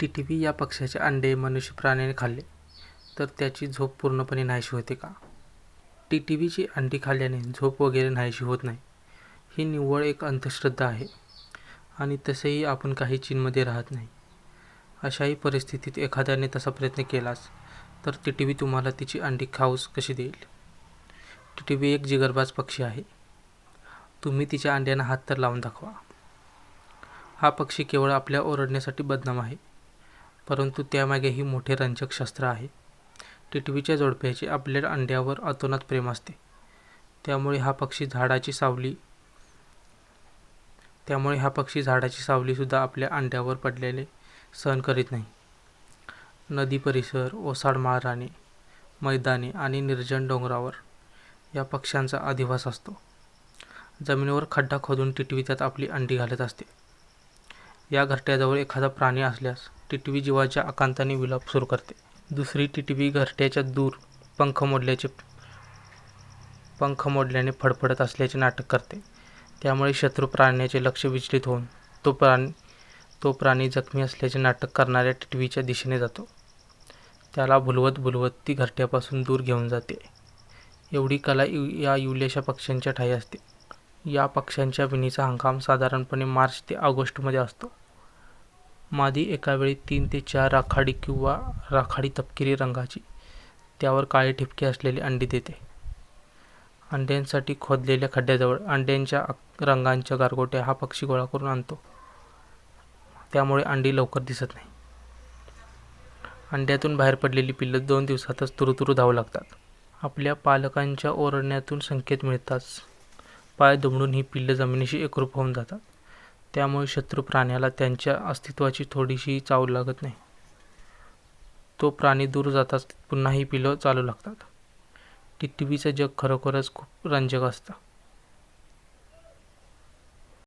टिटवी या पक्ष्याचे अंडे मनुष्य प्राण्याने खाल्ले. तर त्याची झोप पूर्णपणे नाहीशी होते का? टिटवीची अंडी खाल्ल्याने झोप वगैरे नाहीशी होत नाही. ही निव्वळ एक अंधश्रद्धा आहे. आणि तसेही आपण काही चीनमध्ये राहत नाही. अशाही परिस्थितीत एखाद्याने तसा प्रयत्न केलास तर टिटवी तुम्हाला तिची अंडी खाऊस कशी देईल? टिटवी एक जिगरबाज पक्षी आहे. तुम्ही तिच्या अंड्यांना हात तर लावून दाखवा. हा पक्षी केवळ आपल्या ओरडण्यासाठी बदनाम आहे. परंतु त्यामागेही मोठे रंजक शस्त्र आहे. टिटवीच्या जोडप्याचे आपल्या अंड्यावर अतोनात प्रेम असते. त्यामुळे हा पक्षी झाडाची सावली त्यामुळे हा पक्षी झाडाची सावलीसुद्धा आपल्या अंड्यावर पडलेले सहन करीत नाही. नदी परिसर ओसाड माळराने मैदाने आणि निर्जन डोंगरावर या पक्ष्यांचा अधिवास असतो. जमिनीवर खड्डा खोदून टिटवी त्यात आपली अंडी घालत असते. या घरट्याजवळ एखादा प्राणी असल्यास टिटवी जीवाच्या आकांताने विलाप सुरू करते. दुसरी टिटवी घरट्याच्या दूर पंख मोडल्याचे पंख मोडल्याने फडफडत असल्याचे नाटक करते. त्यामुळे शत्रू प्राण्याचे लक्ष विचलित होऊन तो प्राणी तो प्राणी जखमी असल्याचे नाटक करणाऱ्या टिटवीच्या दिशेने जातो. त्याला भुलवत भुलवत ती घरट्यापासून दूर घेऊन जाते. एवढी कला यु या युलेशा पक्ष्यांच्या ठाई असते. या पक्ष्यांच्या विणीचा हंगाम साधारणपणे मार्च ते ऑगस्टमध्ये असतो. मादी एकावेळी तीन ते चार राखाडी किंवा राखाडी तपकिरी रंगाची. त्यावर काळे ठिपके असलेली अंडी देते. अंड्यांसाठी खोदलेल्या खड्ड्याजवळ अंड्यांच्या रंगांच्या गारगोट्या हा पक्षी गोळा करून आणतो. त्यामुळे अंडी लवकर दिसत नाही. अंड्यातून बाहेर पडलेली पिल्लं दोन दिवसातच तुरुतुरू धावू लागतात. आपल्या पालकांच्या ओरडण्यातून संकेत मिळताच पाय दुमडून ही पिल्लं जमिनीशी एकरूप होऊन जातात. त्यामुळे शत्रू प्राण्याला त्यांच्या अस्तित्वाची थोडीशी चाव लागत नाही. तो प्राणी दूर जाताच पुन्हा ही पिलं चालू लागतात. टिटवीचं जग खरोखरच खूप रंजक असतं.